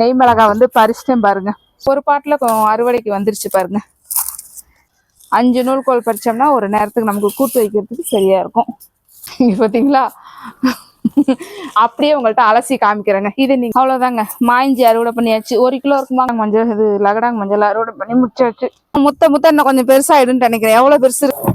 நெய் மிளகாய் வந்து பறிச்சிட்டேன் பாருங்க. ஒரு பாட்டில் அறுவடைக்கு வந்துருச்சு பாருங்க. அஞ்சு நூல்கோல் பறிச்சோம்னா ஒரு நேரத்துக்கு நமக்கு கூட்டு வைக்கிறதுக்கு சரியா இருக்கும். இங்க பார்த்தீங்களா அப்படியே உங்கள்ட்ட அலசி காமிக்கிறேங்க. இது நீ அவ்வளோதாங்க மாய்ஞ்சி அறுவடை பண்ணியாச்சு. ஒரு கிலோ இருக்குமா? மஞ்சள் இது லகடாங்க மஞ்சள் அறுவடை பண்ணி முடிச்சாச்சு. முத்த முத்த இன்னும் கொஞ்சம் பெருசாயிடுன்னு நினைக்கிறேன். எவ்வளோ பெருசு? இருக்கு?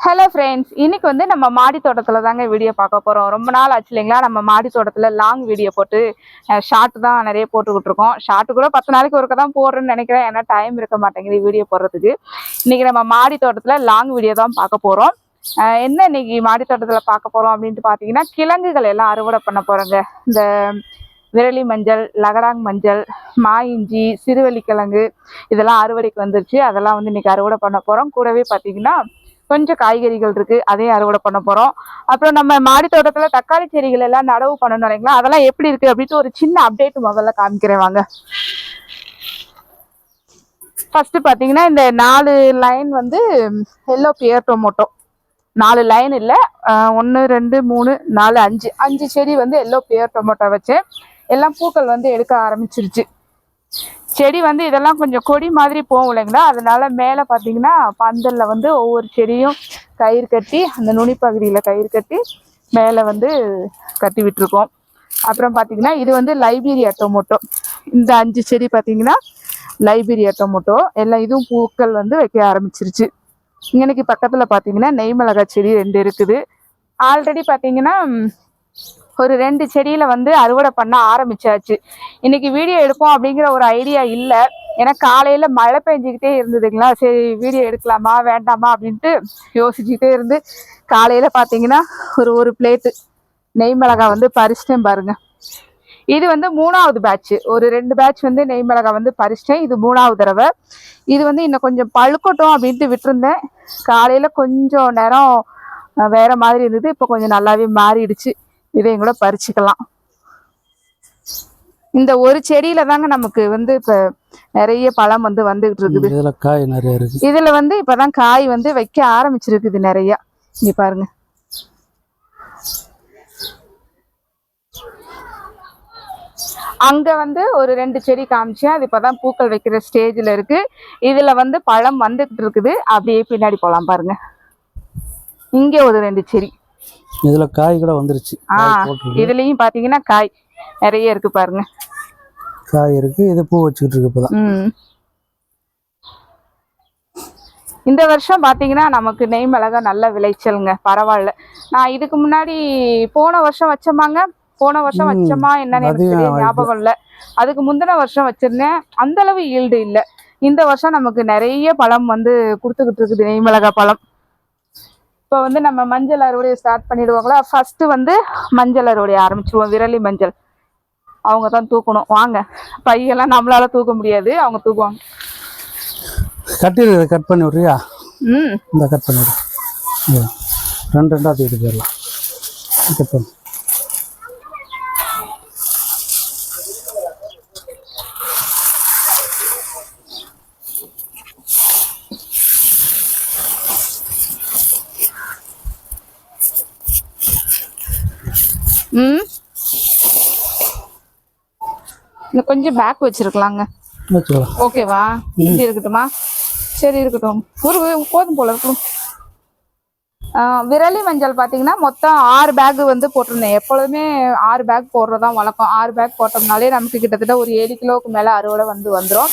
ஹலோ ஃப்ரெண்ட்ஸ் இன்னைக்கு வந்து நம்ம மாடி தோட்டத்தில் தாங்க வீடியோ பார்க்க போகிறோம் ரொம்ப நாள் ஆச்சு இல்லைங்களா? நம்ம மாடி தோட்டத்தில் லாங் வீடியோ போட்டு ஷார்ட் தான் நிறைய போட்டுக்கிட்டு இருக்கோம். ஷார்ட்டு கூட பத்து நாளைக்கு ஒருக்க தான் போடுறேன்னு நினைக்கிறேன். ஏன்னா டைம் இருக்க மாட்டேங்குது வீடியோ போடுறதுக்கு. இன்றைக்கி நம்ம மாடி தோட்டத்தில் லாங் வீடியோ தான் பார்க்க போகிறோம் என்ன இன்னைக்கு மாடி தோட்டத்தில் பார்க்க போகிறோம் அப்படின்ட்டு பார்த்தீங்கன்னா கிழங்குகள் எல்லாம் அறுவடை பண்ண போகிறோங்க இந்த விரலி மஞ்சள் லகராங் மஞ்சள் மா இஞ்சி சிறுவள்ளி கிழங்கு இதெல்லாம் அறுவடைக்கு வந்துருச்சு. அதெல்லாம் வந்து இன்னைக்கு அறுவடை பண்ண போகிறோம் கூடவே பார்த்தீங்கன்னா கொஞ்சம் காய்கறிகள் இருக்கு அதையும் அறுவடை பண்ண போறோம். அப்புறம் நம்ம மாடி தோட்டத்துல தக்காளி செடிகள் எல்லாம் நடவு பண்ணணும் இல்லைங்களா? அதெல்லாம் எப்படி இருக்கு அப்படின்ட்டு ஒரு சின்ன அப்டேட் முதல்ல காமிக்கிறேன் வாங்க. ஃபர்ஸ்ட் பாத்தீங்கன்னா இந்த நாலு லைன் வந்து எல்லோ பியர் டொமோட்டோ நாலு லைன் இல்லை ஒன்று ரெண்டு மூணு நாலு அஞ்சு. அஞ்சு செடி வந்து எல்லோ பியர் டொமோட்டோ வச்சேன் எல்லாம் பூக்கள் வந்து எடுக்க ஆரம்பிச்சிருச்சு. செடி வந்து இதெல்லாம் கொஞ்சம் கொடி மாதிரி போகும் இல்லைங்களா? அதனால மேலே பார்த்தீங்கன்னா பந்தலில் வந்து ஒவ்வொரு செடியும் கயிறு கட்டி அந்த நுனி பகுதியில் கயிறு கட்டி மேலே வந்து கட்டி விட்டுருக்கோம். அப்புறம் பார்த்தீங்கன்னா இது வந்து லைபீரியா டொமோட்டோ. இந்த அஞ்சு செடி பார்த்தீங்கன்னா லைபீரியா டொமோட்டோ. எல்லாம் இதுவும் பூக்கள் வந்து வைக்க ஆரம்பிச்சிருச்சு. இன்னைக்கு பக்கத்தில் பார்த்தீங்கன்னா நெய் மிளகாய் செடி ரெண்டு இருக்குது. ஆல்ரெடி பார்த்தீங்கன்னா ஒரு ரெண்டு செடியில வந்து அறுவடை பண்ண ஆரம்பிச்சாச்சு. இன்னைக்கு வீடியோ எடுப்போம் அப்படிங்கிற ஒரு ஐடியா இல்லை. ஏன்னா காலையில் மழை பெஞ்சிக்கிட்டே இருந்ததுங்களா? சரி வீடியோ எடுக்கலாமா? வேண்டாமா? அப்படின்ட்டு யோசிச்சுக்கிட்டே இருந்து காலையில் பார்த்தீங்கன்னா ஒரு ஒரு பிளேட்டு நெய் மிளகாய் வந்து பறிச்சிட்டேன் பாருங்க. இது வந்து மூணாவது பேட்ச் ஒரு ரெண்டு பேட்ச் வந்து நெய் மிளகாய் வந்து பறிச்சிட்டேன். இது மூணாவது தடவை. இது வந்து இன்னும் கொஞ்சம் பழுக்கட்டும் அப்படின்ட்டு விட்டுருந்தேன். காலையில் கொஞ்சம் நேரம் வேறு வேற மாதிரி இருந்தது. இப்போ கொஞ்சம் நல்லாவே மாறிடுச்சு. இதையும் கூட பறிச்சுக்கலாம். இந்த ஒரு செடியில தாங்க நமக்கு வந்து இப்ப நிறைய பழம் வந்து வந்துகிட்டு இருக்குது. இதுல காய் நிறைய இருக்கு. இதுல வந்து இப்பதான் காய் வந்து வைக்க ஆரம்பிச்சிருக்குது நிறைய. இங்க பாருங்க. அங்க வந்து ஒரு ரெண்டு செடி காமிச்சேன். அது இப்பதான் பூக்கள் வைக்கிற ஸ்டேஜ்ல இருக்கு. இதுல வந்து பழம் வந்துகிட்டு இருக்குது. அப்படியே பின்னாடி போலாம் பாருங்க. இங்க ஒரு ரெண்டு செடி. இதுல காய் கூட வந்துருச்சு. இதுலயும் பாத்தீங்கன்னா காய் நிறைய இருக்கு பாருங்க. காய் இருக்கு. இது பூ வச்சுக்கிட்டு இருக்கு இப்பதான். இந்த வருஷம் பாத்தீங்கன்னா நமக்கு நெய் மிளகாய் நல்ல விளைச்சலுங்க. பரவாயில்ல. நான் இதுக்கு முன்னாடி போன வருஷம் வச்சோமாங்க. போன வருஷம் வச்சோமா என்னன்னு. ஞாபகம் இல்ல. அதுக்கு முந்தின வருஷம் வச்சிருந்தேன். அந்த அளவு ஈல்டு இல்ல. இந்த வருஷம் நமக்கு நிறைய பழம் வந்து கொடுத்துக்கிட்டு இருக்குது. நெய் மிளகாய் பழம். இப்போ வந்து நம்ம மஞ்சள் அறுவடை ஸ்டார்ட் பண்ணிடுவாங்களா? ஃபர்ஸ்ட் வந்து மஞ்சள் அறுவடை ஆரம்பிச்சிருவோம். விரலி மஞ்சள். அவங்க தான் தூக்கணும். வாங்க. பையெல்லாம் நம்மளால தூக்க முடியாது. அவங்க தூக்குவாங்க. கட்டி இதை கட் பண்ணி விட்றியா? ம். இந்த கட் பண்ணி. ரெண்டு ரெண்டா தூக்கிட்டு போயிடலாம். கட் பண்ணு. இன்னும் கொஞ்சம் பேக் வச்சிருக்கலாங்க. ஓகேவா இப்படி இருக்கட்டுமா? சரி இருக்கட்டும். ஒரு போதும் போல இருக்கட்டும் ஆ, விரலி மஞ்சள் பார்த்தீங்கன்னா மொத்தம் ஆறு பேக் வந்து போட்டிருந்தேன். எப்பொழுதுமே ஆறு பேக் போடுறதான் வழக்கம். ஆறு பேக் போட்டோம்னாலே நமக்கு கிட்டத்தட்ட ஒரு ஏழு கிலோவுக்கு மேலே அறுவடை வந்து வந்துடும்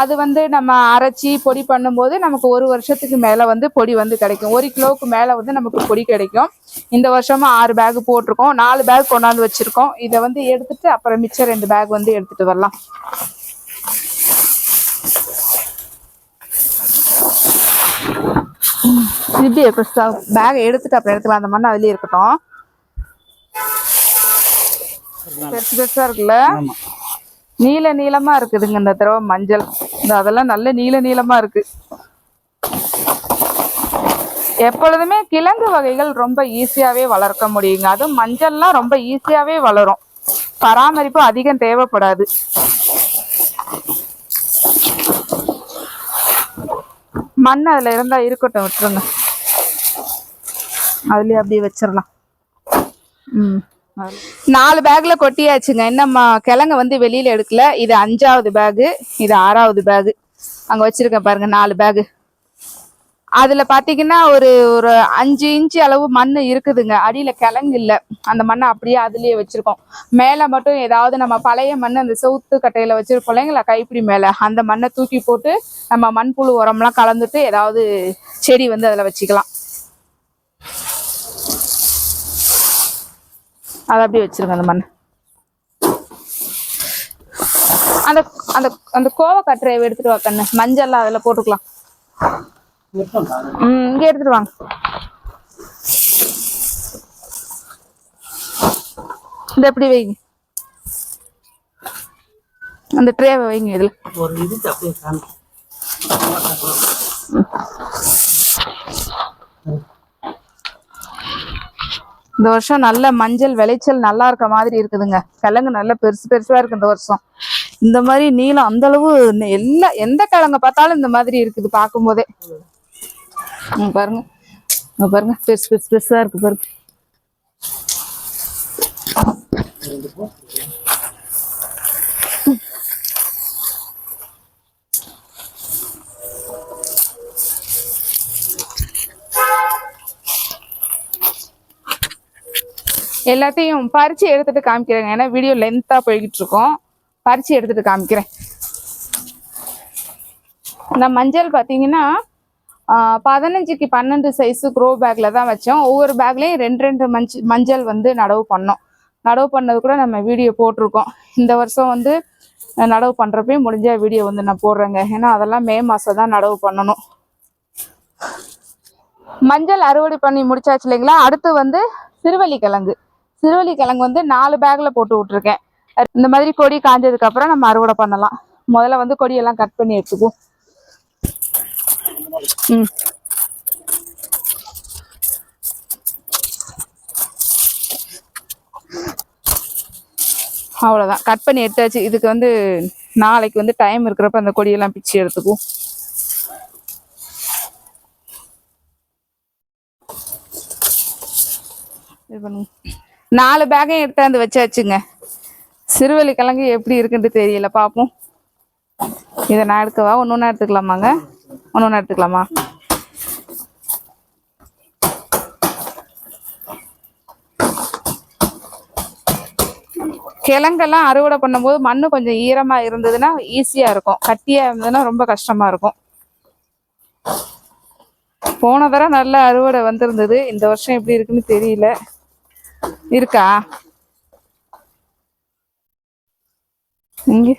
அது வந்து நம்ம அரைச்சி பொடி பண்ணும்போது நமக்கு ஒரு வருஷத்துக்கு மேலே வந்து பொடி வந்து கிடைக்கும். ஒரு கிலோவுக்கு மேலே வந்து நமக்கு பொடி கிடைக்கும். இந்த வருஷமும் ஆறு பேக் போட்டிருக்கோம். நாலு பேக் கொண்டாந்து வச்சுருக்கோம். இதை வந்து எடுத்துட்டு அப்புறம் மிச்சம் ரெண்டு பேக் வந்து எடுத்துகிட்டு வரலாம். இப்படி பேக் எடுத்துட்டு அப்புறம் எடுத்துக்கலாம். அந்த மண் அதுலேயே இருக்கட்டும். பெருசு பெருசாக இருக்குல்ல? நீல நீளமா இருக்குதுங்க இந்த தடவை மஞ்சள். இந்த அதெல்லாம் நல்ல நீல நீளமா இருக்கு. எப்பொழுதுமே கிழங்கு வகைகள் ரொம்ப ஈஸியாவே வளர்க்க முடியுங்க. அதுவும் மஞ்சள்லாம் ரொம்ப ஈஸியாவே வளரும். பராமரிப்பு அதிகம் தேவைப்படாது. மண் அதுல இருந்தா இருக்கட்டும் விட்டுருங்க. அதுலயே அப்படியே வச்சிடலாம். ம். நாலு பேக்ல கொட்டியாச்சுங்க. இன்னும் கிழங்க வந்து வெளியில எடுக்கல. இது அஞ்சாவது பேகு இது ஆறாவது பேகு அங்க வச்சிருக்கேன் பாருங்க நாலு பேகு அதுல பாத்தீங்கன்னா ஒரு ஒரு அஞ்சு இன்ச்சு அளவு மண் இருக்குதுங்க. அடியில கிழங்கு இல்ல. அந்த மண்ணை அப்படியே அதுலயே வச்சிருக்கோம். மேல மட்டும் ஏதாவது நம்ம பழைய மண் அந்த சவுத்து கட்டையில வச்சிருப்போம் இல்லைங்களா கைப்பிடி மேல. அந்த மண்ணை தூக்கி போட்டு நம்ம மண்புழு உரம்லாம் கலந்துட்டு ஏதாவது செடி வந்து அதுல வச்சுக்கலாம். அதை அப்படியே வச்சிருங்க அந்த மண் அந்த அந்த அந்த கோவை கட்டுரையை எடுத்துட்டு வா கண்ணு. மஞ்சள்லாம் அதில் போட்டுக்கலாம். ம் இங்கே எடுத்துட்டு வாங்க. இந்த எப்படி வைங்க? அந்த ட்ரேவை வைங்க இதில். ஒரு இது அப்படியே காணும் இந்த வருஷம் நல்ல மஞ்சள் விளைச்சல் நல்லா இருக்க மாதிரி இருக்குதுங்க. கிழங்கு நல்ல பெருசு பெருசா இருக்கு இந்த வருஷம். இந்த மாதிரி நீளம் அந்த அளவு எல்லா எந்த கிழங்க பார்த்தாலும் இந்த மாதிரி இருக்குது பார்க்கும்போதே. போதே பாருங்க. பாருங்க. பெருசு பெருசு பெருசா இருக்கு பாருங்க. எல்லாத்தையும் பறிச்சு எடுத்துட்டு காமிக்கிறேங்க. ஏன்னா வீடியோ லென்த்தா போய்கிட்டு இருக்கோம் பறிச்சு எடுத்துட்டு காமிக்கிறேன். இந்த மஞ்சள் பார்த்தீங்கன்னா பதினஞ்சுக்கு பன்னெண்டு சைஸு க்ரோ பேக்ல தான் வச்சோம். ஒவ்வொரு பேக்லேயும் ரெண்டு ரெண்டு மஞ்ச மஞ்சள் வந்து நடவு பண்ணோம். நடவு பண்ணது கூட நம்ம வீடியோ போட்டிருக்கோம். இந்த வருஷம் வந்து நடவு பண்ணுறப்பையும் முடிஞ்ச வீடியோ வந்து நான் போடுறேங்க. ஏன்னா அதெல்லாம் மே மாதம் தான் நடவு பண்ணணும். மஞ்சள் அறுவடை பண்ணி முடிச்சாச்சு இல்லைங்களா? அடுத்து வந்து சிறுவள்ளி கிழங்கு சிறுவலி கிழங்கு வந்து நாலு பேக்ல போட்டு விட்டுருக்கேன். இந்த மாதிரி கொடி காஞ்சதுக்கு அப்புறம் நம்ம அறுவடை பண்ணலாம். முதல்ல வந்து கொடியெல்லாம் கட் பண்ணி எடுத்துக்குவோம் ம். அவ்வளோதான் கட் பண்ணி எடுத்தாச்சு. இதுக்கு வந்து நாளைக்கு வந்து டைம் இருக்கிறப்ப அந்த கொடியெல்லாம் பிச்சு எடுத்துக்குவோம் இது பண்ணுங்க நாலு பேக்கையும் எடுத்தாந்து வச்சாச்சுங்க. சிறுவலி கிழங்கு எப்படி இருக்குன்னு தெரியல பார்ப்போம் இதை நான் எடுக்கவா? ஒன்று ஒன்றா எடுத்துக்கலாமாங்க? ஒன்று ஒன்றா எடுத்துக்கலாமா? கிழங்கெல்லாம் அறுவடை பண்ணும்போது மண் கொஞ்சம் ஈரமாக இருந்ததுன்னா ஈஸியாக இருக்கும். கட்டியாக இருந்ததுன்னா ரொம்ப கஷ்டமாக இருக்கும். போன தடவை நல்ல அறுவடை வந்திருந்தது. இந்த வருஷம் எப்படி இருக்குன்னு தெரியல. இருக்கா? இங்க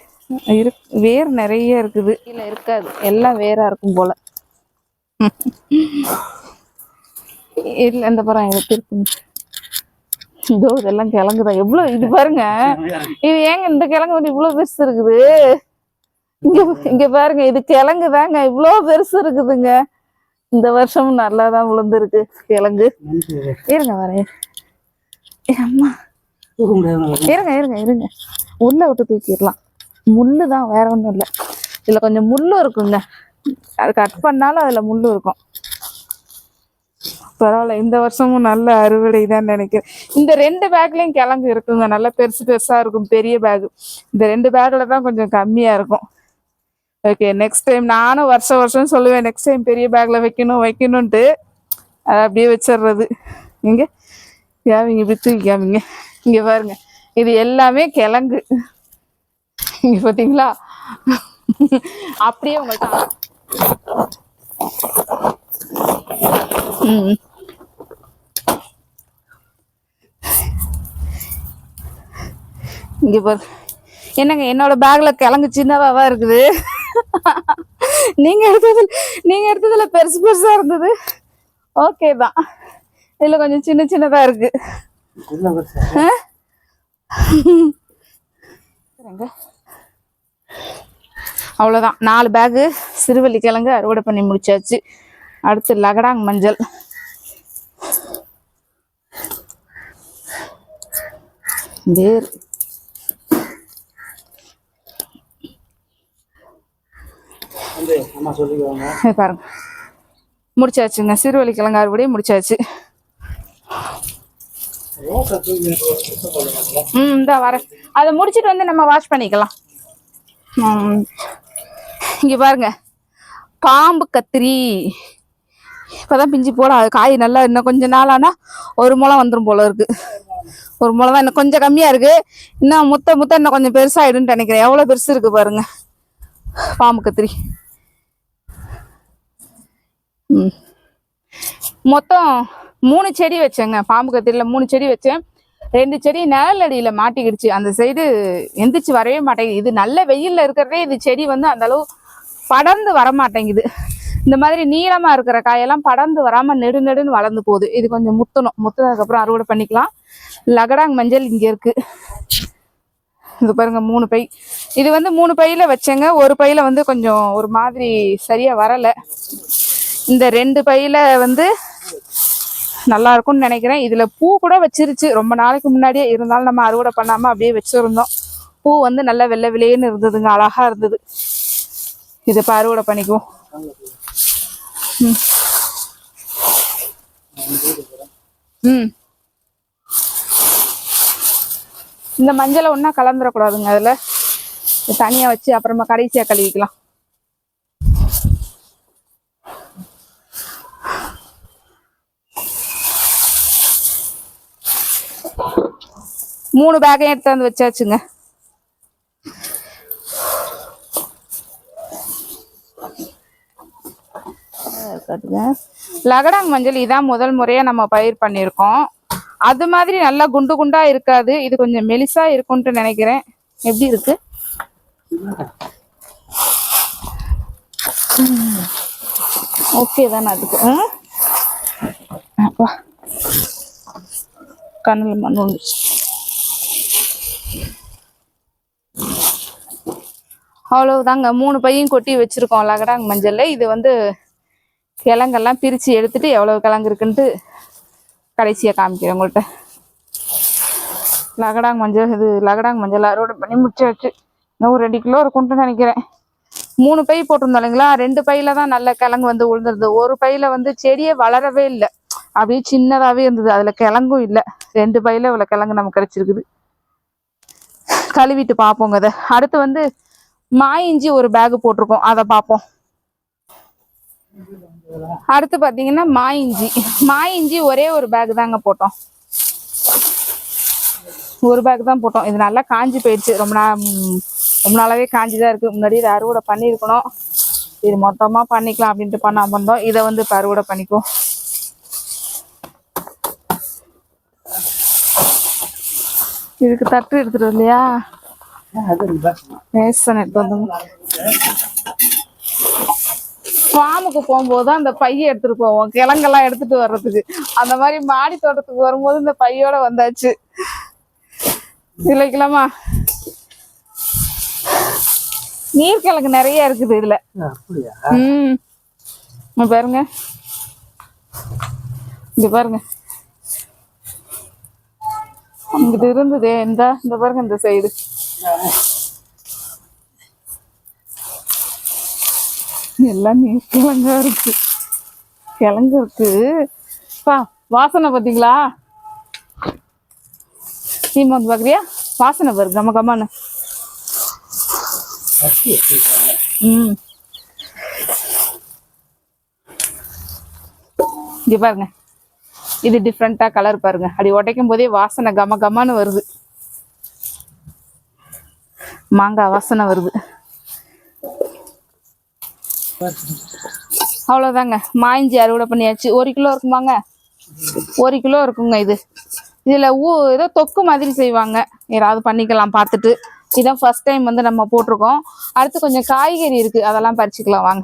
இரு வேர் நிறைய இருக்குது. இல்ல இருக்காது. எல்லாம் வேரா இருக்கும் போல. இல்ல இந்த படம் எனக்கு இருக்குங்க இதோ இதெல்லாம் கிழங்குதான் எவ்வளவு இது பாருங்க. இது ஏங்க இந்த கிழங்கு வந்து இவ்வளவு பெருசு இருக்குது? இங்க இங்க பாருங்க இது கிழங்கு தாங்க இவ்வளவு பெருசு இருக்குதுங்க. இந்த வருஷமும் நல்லா தான் விழுந்துருக்கு கிழங்கு. இருங்க வரேன். அம்மா. இருங்க இருங்க இருங்க. முள்ள விட்டு தூக்கிடலாம். முள்ளு தான் வேற ஒன்றும் இல்லை. இதுல கொஞ்சம் முள்ளு இருக்குங்க. அது கட் பண்ணாலும் அதுல முள்ளு இருக்கும். பரவாயில்ல இந்த வருஷமும் நல்ல அறுவடை தான் நினைக்கிறேன். இந்த ரெண்டு பேக்லயும் கிழங்கு இருக்குங்க. நல்லா பெருசு பெருசா இருக்கும். பெரிய பேக் இந்த ரெண்டு பேக்ல தான் கொஞ்சம் கம்மியா இருக்கும். ஓகே நெக்ஸ்ட் டைம் நானும் வருஷம் வருஷம் சொல்லுவேன் நெக்ஸ்ட் டைம் பெரிய பேக்ல வைக்கணும் வைக்கணும்ன்ட்டு. அதை அப்படியே வச்சிடுறது. இங்கே கேவிங்க இப்படி தூக்கி இங்க பாருங்க. இது எல்லாமே கிழங்கு. இங்க பாத்தீங்களா? அப்படியே உங்கள்கிட்ட இங்க பாரு. என்னங்க என்னோட பேக்ல கிழங்கு சின்னவாவா இருக்குது? நீங்க எடுத்ததுல நீங்க எடுத்ததுல பெருசு பெருசா இருந்தது. ஓகே தான். இதுல கொஞ்சம் சின்ன சின்னதா இருக்கு. அவ்வளோதான் நாலு பேகு சிறுவள்ளி கிழங்கு அறுவடை பண்ணி முடிச்சாச்சு. அடுத்து லகடாங் மஞ்சள். வேர் பாருங்க. முடிச்சாச்சுங்க. சிறுவள்ளி கிழங்கு அறுவடையை முடிச்சாச்சு ரோட்டை தூக்கி சுத்தம் பண்ணுவாங்க ம் இந்த வரேன். அதை முடிச்சிட்டு வந்து நம்ம வாஷ் பண்ணிக்கலாம். இங்கே பாருங்க. பாம்பு கத்திரி. இப்போதான் பிஞ்சு போல. அது காய் நல்லா இன்னும் கொஞ்ச நாள் ஆனால் ஒரு முளை வந்துடும் போல இருக்கு. ஒரு முளை தான் இன்னும் கொஞ்சம் கம்மியாக இருக்கு. இன்னும் முத்த முத்த இன்னும் கொஞ்சம் பெருசாயிடும்னு நினைக்கிறேன். எவ்வளோ பெருசு இருக்கு பாருங்க. பாம்பு கத்திரி. ம். மொத்தம் மூணு செடி வச்சேங்க பாம்பு கத்திரியில் மூணு செடி வச்சேன். ரெண்டு செடி நிழல் மாட்டிக்கிடுச்சு. அந்த சைடு எந்திரிச்சு வரவே மாட்டேங்குது. இது நல்ல வெயிலில் இருக்கிறதே இது செடி வந்து அந்த அளவு படர்ந்து வர மாட்டேங்குது இந்த மாதிரி நீளமாக இருக்கிற காயெல்லாம் படர்ந்து வராமல் நெடு நெடுன்னு வளர்ந்து போகுது. இது கொஞ்சம் முத்தணும். முத்தினதுக்கப்புறம் அறுவடை பண்ணிக்கலாம். லகடாங் மஞ்சள் இங்கே இருக்குது இது பாருங்க மூணு பை. இது வந்து மூணு பையில் வச்சேங்க. ஒரு பையில் வந்து கொஞ்சம் ஒரு மாதிரி சரியாக வரலை. இந்த ரெண்டு பையில் வந்து நல்லா இருக்கும்னு நினைக்கிறேன். இதில் பூ கூட வச்சிருச்சு. ரொம்ப நாளைக்கு முன்னாடியே இருந்தாலும் நம்ம அறுவடை பண்ணாமல் அப்படியே வச்சுருந்தோம். பூ வந்து நல்லா வெள்ளை வெளியேன்னு இருந்ததுங்க. அழகாக இருந்தது. இதை இப்போ அறுவடை பண்ணிக்குவோம். ம். ம். இந்த மஞ்சளை ஒன்றா கலந்துடக்கூடாதுங்க அதில். தனியாக வச்சு அப்புறமா கடைசியாக கழுவிக்கலாம். மூணு பேக்கையும் எடுத்தாந்து வச்சாச்சுங்க. லகடாங் மஞ்சள் இதான் முதல் முறையா நம்ம பயிர் பண்ணியிருக்கோம். அது மாதிரி நல்லா குண்டு குண்டா இருக்காது. இது கொஞ்சம் மெலிசா இருக்கும்ட்டு நினைக்கிறேன். எப்படி இருக்கு? ஓகே தானே அதுக்கு. கண்ணில் மண் வந்துச்சு அவ்வளவுதாங்க. மூணு பையும் கொட்டி வச்சுருக்கோம் லகடாங் மஞ்சளில். இது வந்து கிழங்கெல்லாம் பிரித்து எடுத்துட்டு எவ்வளோ கிழங்கு இருக்குன்ட்டு கடைசியாக காமிக்கிறேன் உங்கள்கிட்ட லகடாங் மஞ்சள் இது லகடாங் மஞ்சள் அறுவடை பண்ணி முடிச்சாச்சு. இன்னும் ஒரு ரெண்டு கிலோ இருக்கும்ட்டு நினைக்கிறேன். மூணு பை போட்டிருந்தோம் இல்லைங்களா? ரெண்டு பையில தான் நல்ல கிழங்கு வந்து விழுந்துருது ஒரு பையில வந்து செடியே வளரவே இல்லை. அப்படியே சின்னதாகவே இருந்தது. அதில் கிழங்கும் இல்லை. ரெண்டு பையில இவ்வளோ கிழங்கு நமக்கு கிடச்சிருக்குது. கழுவிட்டு பார்ப்போங்க அதை. அடுத்து வந்து மாயிஞ்சி இஞ்சி ஒரு பேக் போட்டிருக்கோம். அதை பார்ப்போம் அடுத்து பார்த்தீங்கன்னா மாயிஞ்சி இஞ்சி. இஞ்சி ஒரே ஒரு பேக் தாங்க போட்டோம். ஒரு பேக் தான் போட்டோம். இது நல்லா காஞ்சி போயிடுச்சு. ரொம்ப நாள் ரொம்ப நாளாவே காஞ்சி தான் இருக்கு. முன்னாடி இதை அறுவடை பண்ணியிருக்கணும். இது மொத்தமா பண்ணிக்கலாம் அப்படின்ட்டு பண்ணாம இருந்தோம். இதை வந்து இப்போ அறுவடை பண்ணிக்குவோம். இதுக்கு தட்டு எடுத்துட்டு இல்லையா ஃபார்முக்கு போகும்போது அந்த பையை எடுத்துட்டு போவோம். கிழங்கெல்லாம் எடுத்துட்டு வர்றதுக்கு. அந்த மாதிரி மாடி தோட்டத்துக்கு வரும்போது இந்த பையோட வந்தாச்சு. இதுல வைக்கலாமா நீர்க்கிழங்கு நிறைய இருக்குது இதுல. அப்படியா? ம். இங்க பாருங்க. இங்க பாருங்க. இங்கிட்டு இருந்ததே இந்த இந்த பாருங்க இந்த சைடு எல்லாம் நீர் கிழங்கா இருக்கு. கிழங்கு இருக்கு. பா வாசனை பார்த்தீங்களா? நீ வந்து பார்க்குறியா? வாசனை பாரு கம கமான்னு. ம். இங்கே பாருங்க. இது டிஃப்ரெண்ட்டாக கலர் பாருங்க. அப்படி உடைக்கும் போதே வாசனை கம கமான்னு வருது. மாங்காய் வாசனை வருது. அவ்வளோதாங்க மாய்ஞ்சி அறுவடை பண்ணியாச்சு. ஒரு கிலோ இருக்குமாங்க? ஒரு கிலோ இருக்குங்க இது. இதில் ஊ ஏதோ தொக்கு மாதிரி செய்வாங்க. யாராவது பண்ணிக்கலாம் பார்த்துட்டு. இதான் ஃபர்ஸ்ட் டைம் வந்து நம்ம போட்டிருக்கோம். அடுத்து கொஞ்சம் காய்கறி இருக்குது அதெல்லாம் பறிச்சுக்கலாம். வாங்க.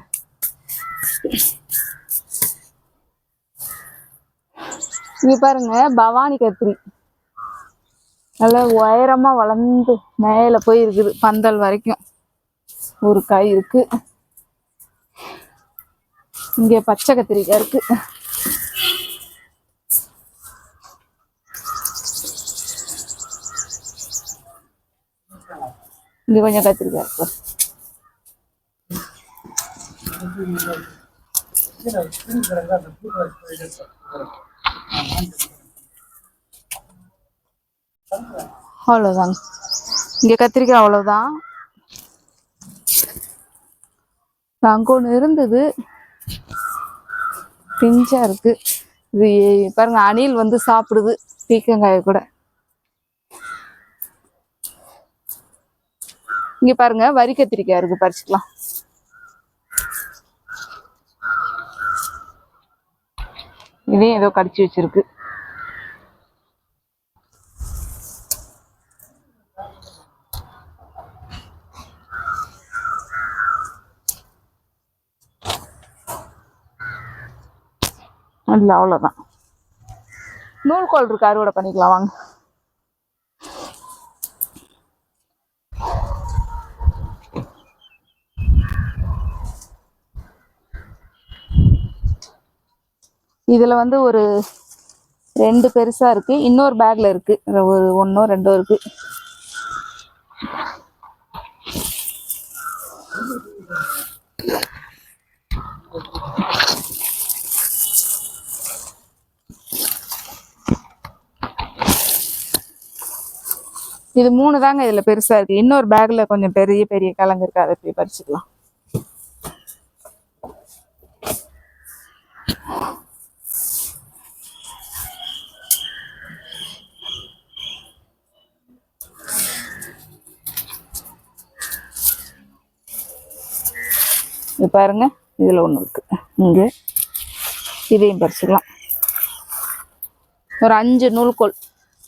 இங்கே பாருங்க பவானி கத்திரி. நல்லா உயரமா வளர்ந்து மேலே போய் இருக்குது பந்தல் வரைக்கும். ஒரு காய் இருக்கு. இங்க பச்சை கத்திரிக்காய் இருக்கு. இங்க கொஞ்சம் கத்திரிக்காய் இருக்கு. அவ்வளோதாங்க இங்க கத்திரிக்காய் அவ்வளோதான் அங்கே ஒன்று இருந்தது. பிஞ்சா இருக்கு. இது பாருங்க அணில் வந்து சாப்பிடுது. பீக்கங்காய கூட. இங்க பாருங்க வரி கத்திரிக்காய் இருக்கு பறிச்சுக்கலாம். இதையும் ஏதோ கடிச்சு வச்சிருக்கு. இல்லை அவ்வளோதான் நூல்கோல் இருக்கு அறுவடை பண்ணிக்கலாம் வாங்க. இதில் வந்து ஒரு ரெண்டு பெருசாக இருக்கு இன்னொரு பேக்கில் இருக்கு. ஒரு ஒன்றோ ரெண்டோ இருக்கு. இது மூணு தாங்க இதில் பெருசாக இருக்குது இன்னொரு பேக்கில் கொஞ்சம் பெரிய பெரிய கிழங்கு இருக்கு. அதை போய் பறிச்சுக்கலாம். இது பாருங்க. இதில் ஒன்று இருக்கு. இங்கே. இதையும் பறிச்சுக்கலாம். ஒரு அஞ்சு நூல்கோல்.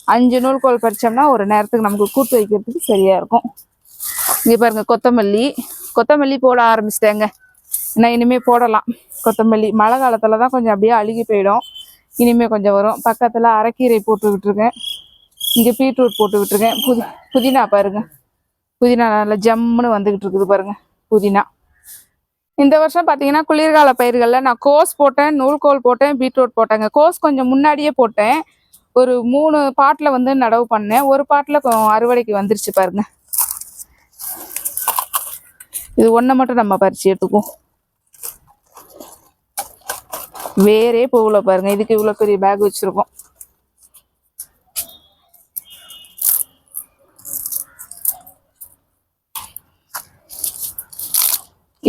அஞ்சு நூல்கோல் பறித்தோம்னா ஒரு நேரத்துக்கு நமக்கு கூட்டு வைக்கிறதுக்கு சரியாக இருக்கும். இங்கே பாருங்க கொத்தமல்லி. கொத்தமல்லி போட ஆரம்பிச்சிட்டேங்க. நான் இனிமேல் போடலாம். கொத்தமல்லி மழை காலத்தில் தான் கொஞ்சம் அப்படியே அழுகி போயிடும். இனிமேல் கொஞ்சம் வரும். பக்கத்தில் அரைக்கீரை போட்டு விட்டுருக்கேன். இங்கே பீட்ரூட் போட்டு விட்டுருக்கேன். புதி புதினா பாருங்க. புதினா நல்லா ஜம்முன்னு வந்துக்கிட்டு இருக்குது பாருங்கள் புதினா. இந்த வருஷம் பார்த்தீங்கன்னா குளிர்கால பயிர்களில் நான் கோஸ் போட்டேன் நூல்கோல் போட்டேன் பீட்ரூட் போட்டேங்க. கோஸ் கொஞ்சம் முன்னாடியே போட்டேன். ஒரு மூணு பாட்டில் வந்து நடவு பண்ணேன். ஒரு பாட்டில் அறுவடைக்கு வந்துருச்சு பாருங்க. இது ஒன்றை மட்டும் நம்ம பறிச்சு எடுத்துக்குவோம். வேறே போகல பாருங்க. இதுக்கு இவ்வளோ பெரிய பேக் வச்சுருக்கோம்.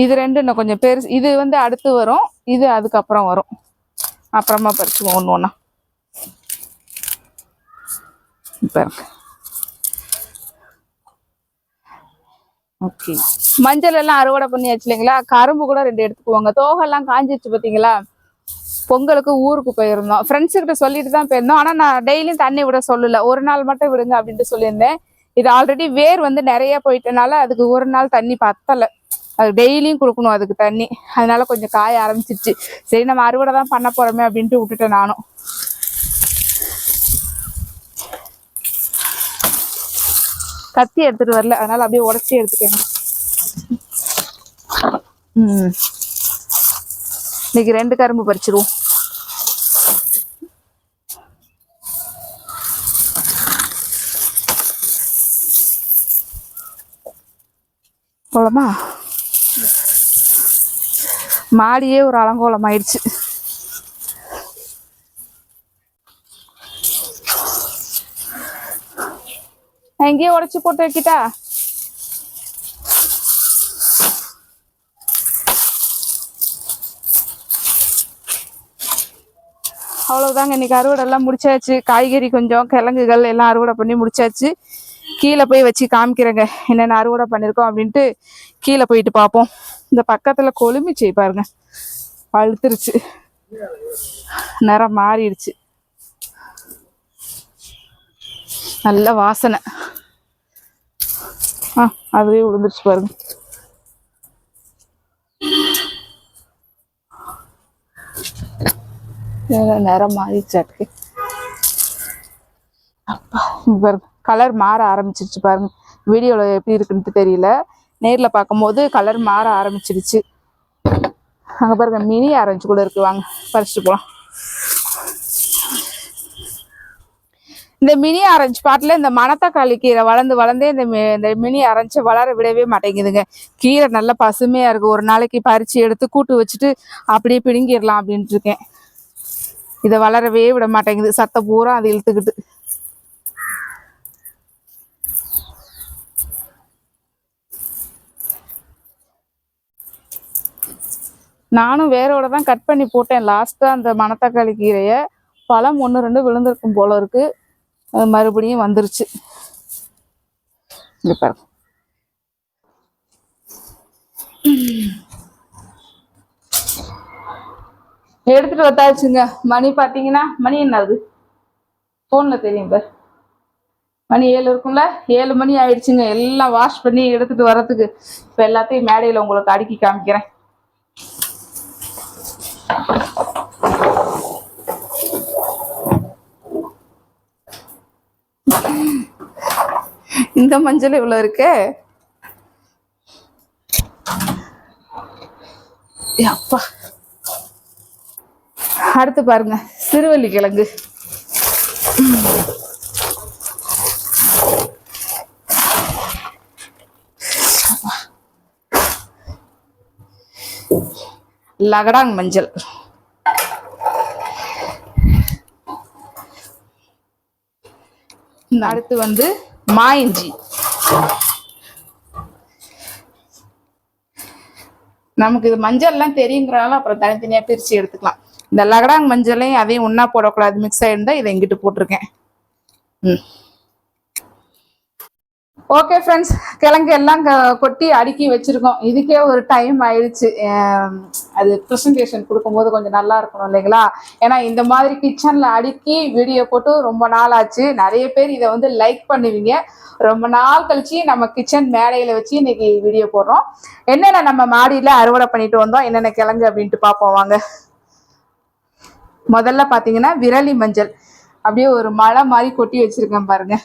இது ரெண்டு இன்னும் கொஞ்சம் பெருசு இது வந்து அடுத்து வரும். இது அதுக்கப்புறம் வரும். அப்புறமா பறிச்சுக்குவோம் ஒன்று ஒன்றா பாருங்க ஓகே மஞ்சள் எல்லாம் அறுவடை பண்ணியாச்சு இல்லைங்களா? கரும்பு கூட ரெண்டு எடுத்துக்குவாங்க. தோகெல்லாம் காஞ்சிச்சு பார்த்தீங்களா பொங்கலுக்கு ஊருக்கு போயிருந்தோம். ஃப்ரெண்ட்ஸுக்கிட்ட சொல்லிட்டு தான் போயிருந்தோம். ஆனால் நான் டெய்லியும் தண்ணி விட சொல்லல. ஒரு நாள் மட்டும் விடுங்க அப்படின்ட்டு சொல்லியிருந்தேன். இது ஆல்ரெடி வேர் வந்து நிறைய போயிட்டனால அதுக்கு ஒரு நாள் தண்ணி பத்தலை. அது டெய்லியும் கொடுக்கணும் அதுக்கு தண்ணி. அதனால கொஞ்சம் காய ஆரம்பிச்சிருச்சு. சரி நம்ம அறுவடை தான் பண்ண போகிறோமே அப்படின்ட்டு விட்டுட்டேன் நானும். கத்தி எடுத்துட்டு வரல. அதனால அப்படியே உடச்சி எடுத்துக்கங்க இன்னைக்கு ரெண்டு கரும்பு பறிச்சிருவோம். போலமா மாடியே ஒரு அலங்கோலம் ஆயிடுச்சு எங்கேயே உடச்சி போட்டு வைக்கிட்டா? அவ்வளவுதாங்க இன்னைக்கு அறுவடை எல்லாம் முடிச்சாச்சு. காய்கறி கொஞ்சம் கிழங்குகள் எல்லாம் அறுவடை பண்ணி முடிச்சாச்சு. கீழே போய் வச்சு காமிக்கிறேங்க. என்னென்ன அறுவடை பண்ணியிருக்கோம் அப்படின்ட்டு கீழே போயிட்டு பார்ப்போம். இந்த பக்கத்துல கொழுமிச்சை பாருங்க. பழுத்துருச்சு நிறம் மாறிடுச்சு. நல்ல வாசனை. ஆ அதுவே விழுந்துருச்சு பாருங்க. நேரம் நிறம் மாறிடுச்சாட்டுக்கு அப்பா பாருங்க கலர் மாற ஆரம்பிச்சிருச்சு பாருங்க. வீடியோவில் எப்படி இருக்குன்ட்டு தெரியல. நேரில் பார்க்கும்போது கலர் மாற ஆரம்பிச்சிருச்சு. அங்கே பாருங்க மினி ஆரஞ்சு கூட இருக்கு. வாங்க பறிச்சுட்டு போகலாம் இந்த மினி ஆரஞ்சு பாட்டில் இந்த மணத்தக்காளி கீரை வளர்ந்து வளர்ந்தே இந்த மி- இந்த மினி ஆரஞ்சு வளர விடவே மாட்டேங்குதுங்க. கீரை நல்லா பசுமையாக இருக்குது ஒரு நாளைக்கு பறிச்சு எடுத்து கூட்டு வச்சுட்டு அப்படியே பிடுங்கிடலாம் அப்படின்ட்டு இருக்கேன். இதை வளரவே விட மாட்டேங்குது. சத்த பூரா அதை இழுத்துக்கிட்டு. நானும் வேரோட தான் கட் பண்ணி போட்டேன். லாஸ்ட்டாக அந்த மணத்தக்காளி கீரையை பழம் ஒன்று ரெண்டு விழுந்திருக்கும் போல இருக்குது மறுபடியும் வந்துருச்சு. இங்க பாருங்க. எடுத்துட்டு வத்தாச்சுங்க மணி பார்த்தீங்கன்னா மணி என்னது? ஃபோனில் தெரியும் பார். மணி ஏழு இருக்கும்ல? ஏழு மணி ஆயிடுச்சுங்க. எல்லாம் வாஷ் பண்ணி எடுத்துட்டு வர்றதுக்கு. இப்போ எல்லாத்தையும் மேடையில் உங்களுக்கு அடுக்கி காமிக்கிறேன். இந்த மஞ்சள் இவ்வளோ இருக்கு? அப்பா. அடுத்து பாருங்க சிறுவள்ளி கிழங்கு. லகடாங் மஞ்சள். இந்த அடுத்து வந்து மாயிஞ்சி நமக்கு இது மஞ்சள்லாம் தெரியுங்கிறனால அப்புறம் தனித்தனியா பிரிச்சு எடுத்துக்கலாம். இந்த லகடாங் மஞ்சளையும் அதையும் ஒண்ணா போடக்கூடாது. மிக்ஸ் ஆயிருந்தா இதை எங்கிட்டு போட்டிருக்கேன். ம். ஓகே ஃப்ரெண்ட்ஸ் கிழங்கு எல்லாம் க- கொட்டி அடுக்கி வச்சிருக்கோம். இதுக்கே ஒரு டைம் ஆயிடுச்சு. அது ப்ரெசன்டேஷன் கொடுக்கும்போது கொஞ்சம் நல்லா இருக்கணும் இல்லைங்களா? ஏன்னா இந்த மாதிரி கிச்சனில் அடுக்கி வீடியோ போட்டு ரொம்ப நாள் ஆச்சு. நிறைய பேர் இதை வந்து லைக் பண்ணுவீங்க. ரொம்ப நாள் கழிச்சு நம்ம கிச்சன் மேடையில் வச்சு இன்னைக்கு வீடியோ போடுறோம். என்னென்ன நம்ம மாடியில் அறுவடை பண்ணிட்டு வந்தோம்? என்னென்ன கிழங்கு அப்படின்ட்டு பார்ப்போம் வாங்க. முதல்ல பார்த்தீங்கன்னா விரலி மஞ்சள். அப்படியே ஒரு மழை மாதிரி கொட்டி வச்சிருக்கேன் பாருங்கள்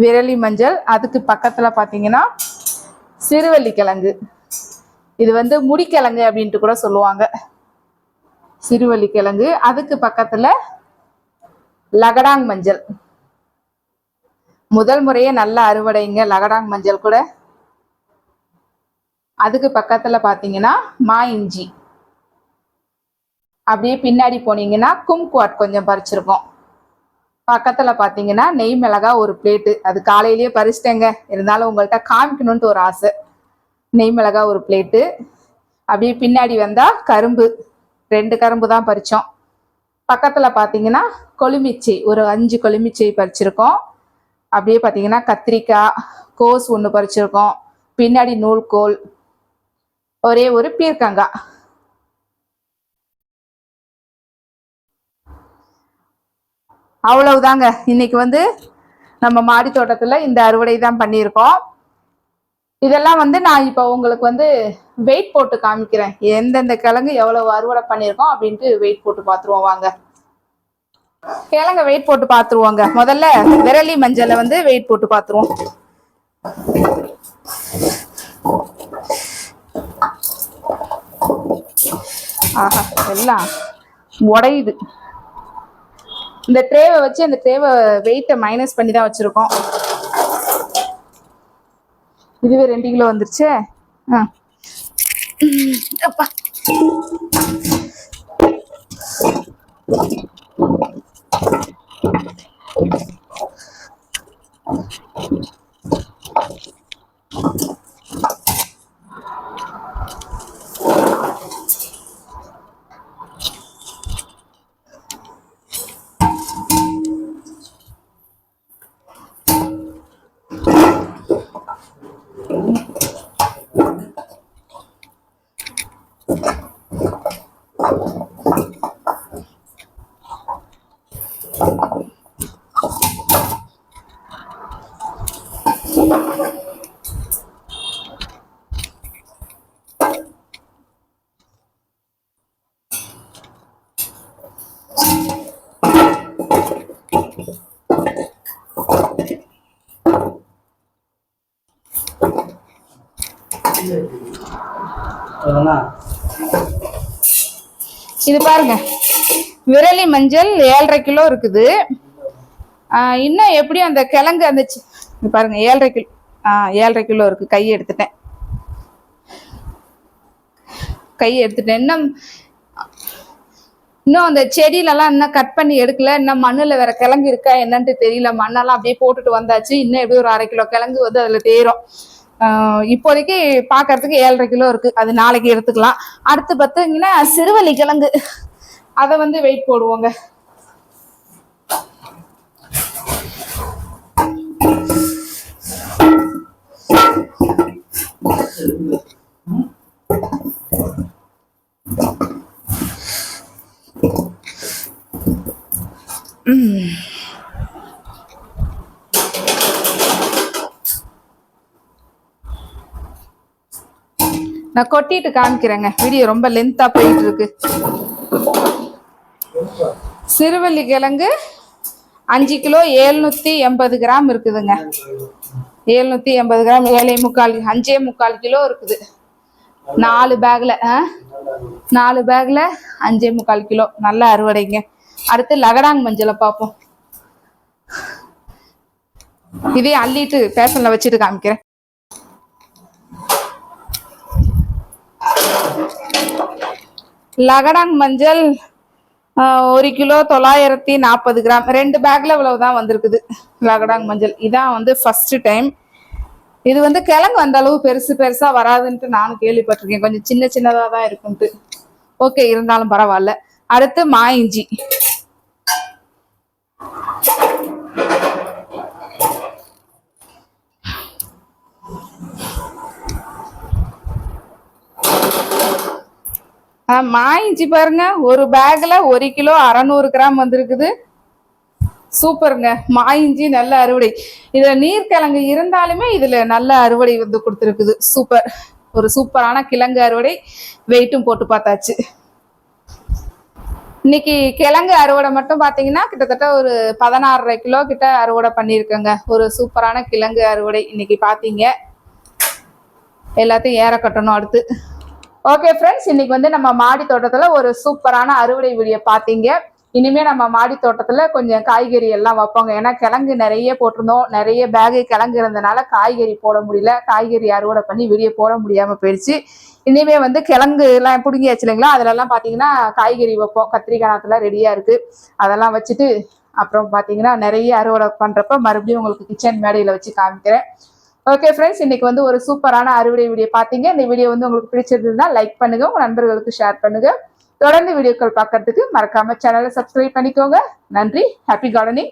விரலி மஞ்சள். அதுக்கு பக்கத்தில் பார்த்தீங்கன்னா சிறுவள்ளி கிழங்கு. இது வந்து முடிக்கிழங்கு அப்படின்ட்டு கூட சொல்லுவாங்க. சிறுவள்ளி கிழங்கு. அதுக்கு பக்கத்தில் லகடாங் மஞ்சள். முதல் முறையே நல்ல அறுவடைங்க லகடாங் மஞ்சள் கூட. அதுக்கு பக்கத்தில் பார்த்தீங்கன்னா மா இஞ்சி. அப்படியே பின்னாடி போனீங்கன்னா கும்குவாட் கொஞ்சம் பறிச்சிருக்கோம். பக்கத்துல பாத்தீங்கன்னா நெய் மிளகா ஒரு பிளேட்டு அது காலையிலேயே பறிச்சிட்டேங்க. இருந்தாலும் உங்கள்கிட்ட காமிக்கணும்ட்டு ஒரு ஆசை. நெய் மிளகா ஒரு பிளேட்டு அப்படியே பின்னாடி வந்தா கரும்பு. ரெண்டு கரும்பு தான் பறிச்சோம். பக்கத்துல பாத்தீங்கன்னா கொழுமிச்சை. ஒரு அஞ்சு கொழுமிச்சை பறிச்சிருக்கோம். அப்படியே பாத்தீங்கன்னா கத்திரிக்காய் கோஸ் ஒன்று பறிச்சிருக்கோம். பின்னாடி நூல்கோல். ஒரே ஒரு பீர்க்கங்காய் அவ்வளவுதாங்க. இன்னைக்கு வந்து நம்ம மாடி தோட்டத்துல இந்த அறுவடை தான் பண்ணியிருக்கோம். இதெல்லாம் வந்து நான் இப்போ உங்களுக்கு வந்து வெயிட் போட்டு காமிக்கிறேன். எந்தெந்த கிழங்கு எவ்வளவு அறுவடை பண்ணியிருக்கோம் அப்படின்ட்டு வெயிட் போட்டு பார்த்துருவோம் வாங்க. கிழங்க வெயிட் போட்டு பார்த்துருவோங்க. முதல்ல விரலி மஞ்சளை வந்து வெயிட் போட்டு பார்த்துருவோம். ஆஹா எல்லாம் உடையுது. இந்த ட்ரேவை வச்சு அந்த ட்ரேவை வெயிட்டை மைனஸ் பண்ணி தான் வச்சுருக்கோம். இதுவே ரெண்டு கிலோ வந்துருச்சு? ஆ. இது பாருங்க. விரலி மஞ்சள் ஏழரை கிலோ இருக்குது. ஆஹ் இன்னும் எப்படியும் அந்த கிழங்கு அந்த இது பாருங்க ஏழரை கிலோ ஆ ஏழரை கிலோ இருக்கு. கை எடுத்துட்டேன். கை எடுத்துட்டேன். இன்னும் இன்னும் அந்த செடியிலலாம் இன்னும் கட் பண்ணி எடுக்கல. இன்னும் மண்ணில் வேற கிழங்கு இருக்கா என்னன்ட்டு தெரியல. மண்ணெல்லாம் அப்படியே போட்டுட்டு வந்தாச்சு. இன்னும் எப்படி ஒரு அரை கிலோ கிழங்கு வந்து அதில் தேரும். இப்போதைக்கு பார்க்கறதுக்கு ஏழரை கிலோ இருக்கு. அது நாளைக்கு எடுத்துக்கலாம். அடுத்து பார்த்தீங்கன்னா சிறுவலி கிழங்கு. அதை வந்து வெயிட் போடுவோங்க. நான் கொட்டிட்டு காமிக்கிறேங்க. வீடியோ ரொம்ப லென்த்தா போயிட்டு இருக்கு சிறுவள்ளி கிழங்கு அஞ்சு கிலோ ஏழ்நூற்றி எண்பது கிராம் இருக்குதுங்க. ஏழ்நூத்தி எண்பது கிராம் ஏழை முக்கால் அஞ்சே முக்கால் கிலோ இருக்குது. நாலு பேக்ல நாலு பேக்ல அஞ்சே முக்கால் கிலோ. நல்ல அறுவடைங்க. அடுத்து லகடாங் மஞ்சளை பார்ப்போம். இதே அள்ளிட்டு பேஷனில் வச்சுட்டு காமிக்கிறேன். லகடாங் மஞ்சள் ஒரு கிலோ தொள்ளாயிரத்தி நாற்பது கிராம். ரெண்டு பேக்ல இவ்வளவுதான் வந்திருக்குது. லகடாங் மஞ்சள். இதான் வந்து ஃபஸ்ட்டு டைம் இது வந்து கிழங்கு அந்த அளவு பெருசு பெருசா வராதுன்ட்டு நானும் கேள்விப்பட்டிருக்கேன். கொஞ்சம் சின்ன சின்னதா தான் இருக்குன்ட்டு. ஓகே இருந்தாலும் பரவாயில்ல. அடுத்து மா இஞ்சி ஆ, பாருங்க. ஒரு பேக்ல ஒரு கிலோ அறநூறு கிராம் வந்திருக்குது. சூப்பருங்க. மாயிஞ்சி நல்ல அறுவடை. இதுல நீர்க்கிழங்கு இருந்தாலுமே இதுல நல்ல அறுவடை வந்து கொடுத்துருக்குது. சூப்பர். ஒரு சூப்பரான கிழங்கு அறுவடை. வெயிட்டும் போட்டு பார்த்தாச்சு. இன்னைக்கு கிழங்கு அறுவடை மட்டும் பார்த்தீங்கன்னா கிட்டத்தட்ட ஒரு பதினாறரை கிலோ கிட்ட அறுவடை பண்ணியிருக்கேங்க. ஒரு சூப்பரான கிழங்கு அறுவடை இன்னைக்கு பார்த்தீங்க. எல்லாத்தையும் ஏற கட்டணும் அடுத்து. ஓகே ஃப்ரெண்ட்ஸ் இன்னைக்கு வந்து நம்ம மாடி தோட்டத்துல ஒரு சூப்பரான அறுவடை வீடியோ பார்த்தீங்க இனிமே நம்ம மாடி தோட்டத்துல கொஞ்சம் காய்கறி எல்லாம் வைப்போங்க. ஏன்னா கிழங்கு நிறைய போட்டிருந்தோம். நிறைய பேகு கிழங்கு இருந்தனால காய்கறி போட முடியல. காய்கறி அறுவடை பண்ணி வெளியே போட முடியாம போயிடுச்சு இனிமே வந்து கிழங்கு எல்லாம் பிடுங்கியாச்சு இல்லைங்களா? அதிலெல்லாம் பார்த்தீங்கன்னா காய்கறி வைப்போம். கத்திரிக்காய் நாத்துல ரெடியா இருக்கு. அதெல்லாம் வச்சுட்டு அப்புறம் பார்த்தீங்கன்னா நிறைய அறுவடை பண்றப்ப மறுபடியும் உங்களுக்கு கிச்சன் மேடையில வச்சு காமிக்கிறேன். ஓகே ஃப்ரெண்ட்ஸ் இன்னைக்கு வந்து ஒரு சூப்பரான அறுவடை வீடியோ பார்த்தீங்க இந்த வீடியோ வந்து உங்களுக்கு பிடிச்சிருந்ததுன்னா லைக் பண்ணுங்க உங்க நண்பர்களுக்கு ஷேர் பண்ணுங்க. தொடர்ந்து வீடியோக்கள் பார்க்கறதுக்கு மறக்காம சேனலை சப்ஸ்கிரைப் பண்ணிக்கோங்க. நன்றி ஹாப்பி கார்டனிங்